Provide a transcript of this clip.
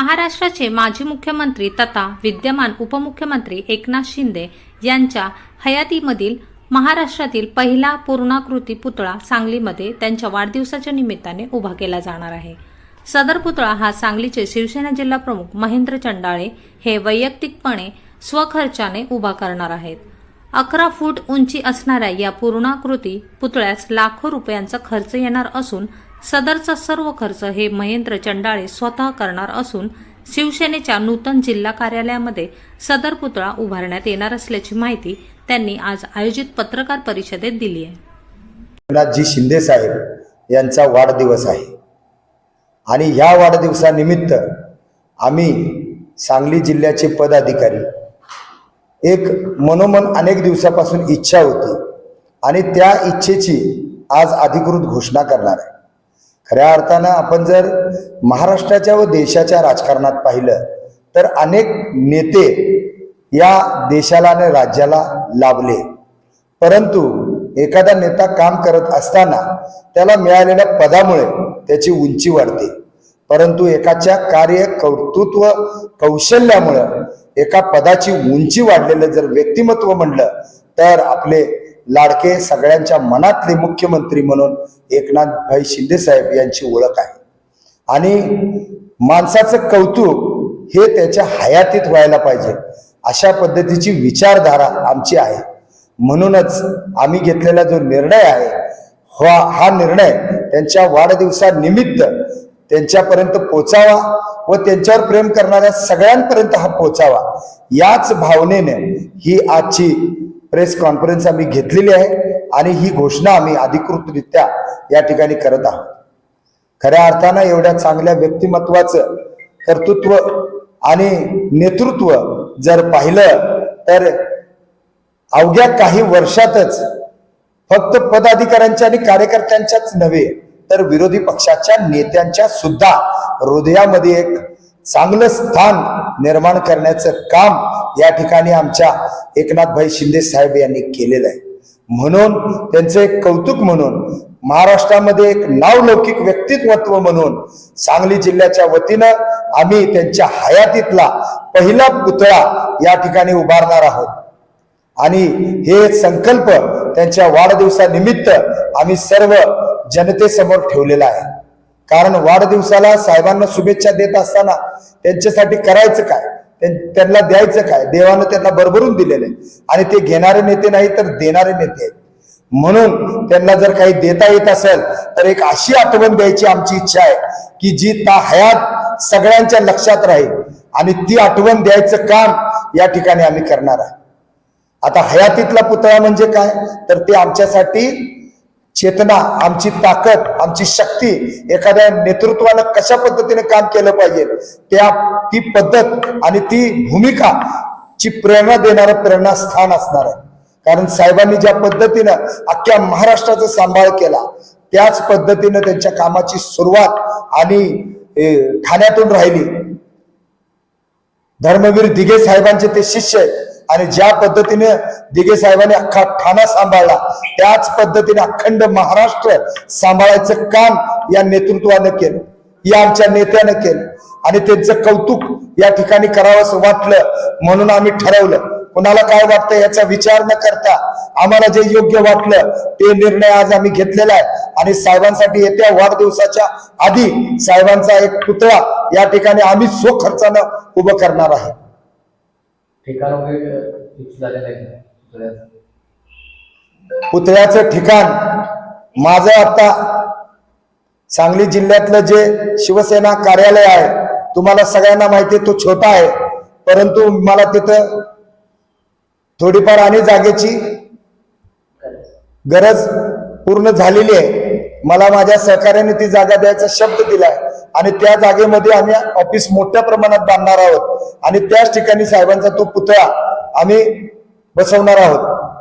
महाराष्ट्राचे माजी मुख्यमंत्री तथा विद्यमान उपमुख्यमंत्री एकनाथ शिंदे यांच्या हयातीमधील महाराष्ट्रातील पहिला पूर्णाकृती पुतळा सांगलीमध्ये त्यांच्या वाढदिवसाच्या निमित्ताने उभा केला जाणार आहे. सदर पुतळा हा सांगलीचे शिवसेना जिल्हा प्रमुख महेंद्र चंडाळे हे वैयक्तिकपणे स्वखर्चाने उभा करणार आहेत. अकरा फूट उंची असणाऱ्या या पूर्णाकृती पुतळ्यास लाखो रुपयांचा खर्च येणार असून सदरचा सर्व खर्च हे महेंद्र चंडाळे स्वतः करणार असून शिवसेनेच्या नूतन जिल्हा कार्यालयामध्ये सदर पुतळा उभारण्यात येणार असल्याची माहिती त्यांनी आज आयोजित पत्रकार परिषदेत दिली आहे. जी शिंदे साहेब यांचा वाढदिवस आहे. आणि ह्या वाढदिवसानिमित्त आम्ही सांगली जिल्ह्याचे पदाधिकारी एक मनोमन अनेक दिवसापासून इच्छा होती. आणि त्या इच्छेची आज अधिकृत घोषणा करणार आहे. खऱ्या अर्थानं आपण जर महाराष्ट्राच्या व देशाच्या राजकारणात पाहिलं तर अनेक नेते या देशाला आणि राज्याला लाभले. परंतु एखादा नेता काम करत असताना त्याला मिळालेल्या पदामुळे त्याची उंची वाढते. परंतु एकाच्या कार्य कर्तृत्व कौशल्यामुळं एका पदाची उंची वाढलेलं जर व्यक्तिमत्व म्हणलं तर आपले लाडके सगळ्यांच्या मनातले मुख्यमंत्री म्हणून एकनाथभाई शिंदे साहेब यांची ओळख आहे. आणि माणसाचं कौतुक हे त्याच्या हयातीत व्हायला पाहिजे अशा पद्धतीची विचारधारा आमची आहे. म्हणूनच आम्ही घेतलेला जो निर्णय आहे हा हा निर्णय त्यांच्या वाढदिवसानिमित्त त्यांच्यापर्यंत पोचावा व त्यांच्यावर प्रेम करणाऱ्या सगळ्यांपर्यंत हा पोचावा. याच भावनेने ही आजची प्रेस कॉन्फरन्स आम्ही घेतलेली आहे आणि ही घोषणा आम्ही अधिकृतरित्या या ठिकाणी करत आहोत. खऱ्या अर्थानं एवढ्या चांगल्या व्यक्तिमत्वाचं कर्तृत्व आणि नेतृत्व जर पाहिलं तर अवघ्या काही वर्षातच फक्त पदाधिकाऱ्यांच्या आणि कार्यकर्त्यांच्याच नव्हे तर विरोधी पक्षाच्या नेत्यांच्या सुद्धा हृदयामध्ये एक चांगलं स्थान निर्माण करण्याचं काम या ठिकाणी आमच्या एकनाथभाई शिंदे साहेब यांनी केलेलं आहे. म्हणून त्यांचं एक कौतुक म्हणून महाराष्ट्रामध्ये एक नावलौकिक व्यक्तित्व म्हणून सांगली जिल्ह्याच्या वतीनं आम्ही त्यांच्या हयातीतला पहिला पुतळा या ठिकाणी उभारणार आहोत. आणि हे संकल्प त्यांच्या वाढदिवसानिमित्त आम्ही सर्व जनतेसमोर ठेवलेला आहे. कारण वाढदिवसाला साहेबांना शुभेच्छा देत असताना त्यांच्यासाठी करायचं काय? त्यां- त्यांना द्यायचं काय? देवानं त्यांना भरभरून दिलेलं आहे. आणि ते घेणारे नेते नाही तर देणारे नेते आहेत. म्हणून त्यांना जर काही देता येत असेल तर एक अशी आठवण द्यायची आमची इच्छा आहे की जी ता हयात सगळ्यांच्या लक्षात राहील. आणि ती आठवण द्यायचं काम या ठिकाणी आम्ही करणार आहे. आता हयातीतला पुतळा म्हणजे काय? तर ते आमच्यासाठी चेतना आमची ताकद आमची शक्ती एखाद्या नेतृत्वानं कशा पद्धतीने काम केलं पाहिजे त्या ती पद्धत आणि ती भूमिका ची प्रेरणा देणारं प्रेरणास्थान असणार आहे. कारण साहेबांनी ज्या पद्धतीनं अख्ख्या महाराष्ट्राचा सांभाळ केला त्याच पद्धतीनं त्यांच्या कामाची सुरुवात आणि ठाण्यातून राहिली. धर्मवीर दिघे साहेबांचे ते शिष्य आणि ज्या पद्धतीने दिघे साहेबांनी अख्खा ठाणा सांभाळला. त्याच पद्धतीने अखंड महाराष्ट्र सांभाळायचं काम या नेतृत्वानं केलं. या आमच्या नेत्यानं केलं. आणि त्यांचं कौतुक या ठिकाणी करावंसं वाटलं म्हणून आम्ही ठरवलं. कुणाला काय वाटतं याचा विचार न करता आम्हाला जे योग्य वाटलं ते निर्णय आज आम्ही घेतलेला आहे. आणि साहेबांसाठी येत्या वाढदिवसाच्या आधी साहेबांचा एक पुतळा या ठिकाणी आम्ही स्वखर्चानं उभं करणार आहे. पुतळ्याचं? ठिकाण. माझं आता सांगली जिल्ह्यातलं जे शिवसेना कार्यालय आहे तुम्हाला सगळ्यांना माहिती आहे तो छोटा आहे. परंतु मला तिथं थोडीफार आणि जागेची गरज पूर्ण झालेली आहे. मला माझ्या सहकार्याने ती जागा द्यायचा शब्द दिलाय. आणि त्या जागेमध्ये आम्ही ऑफिस मोठ्या प्रमाणात बांधणार आहोत. आणि त्याच ठिकाणी साहेबांचा तो पुतळा आम्ही बसवणार आहोत.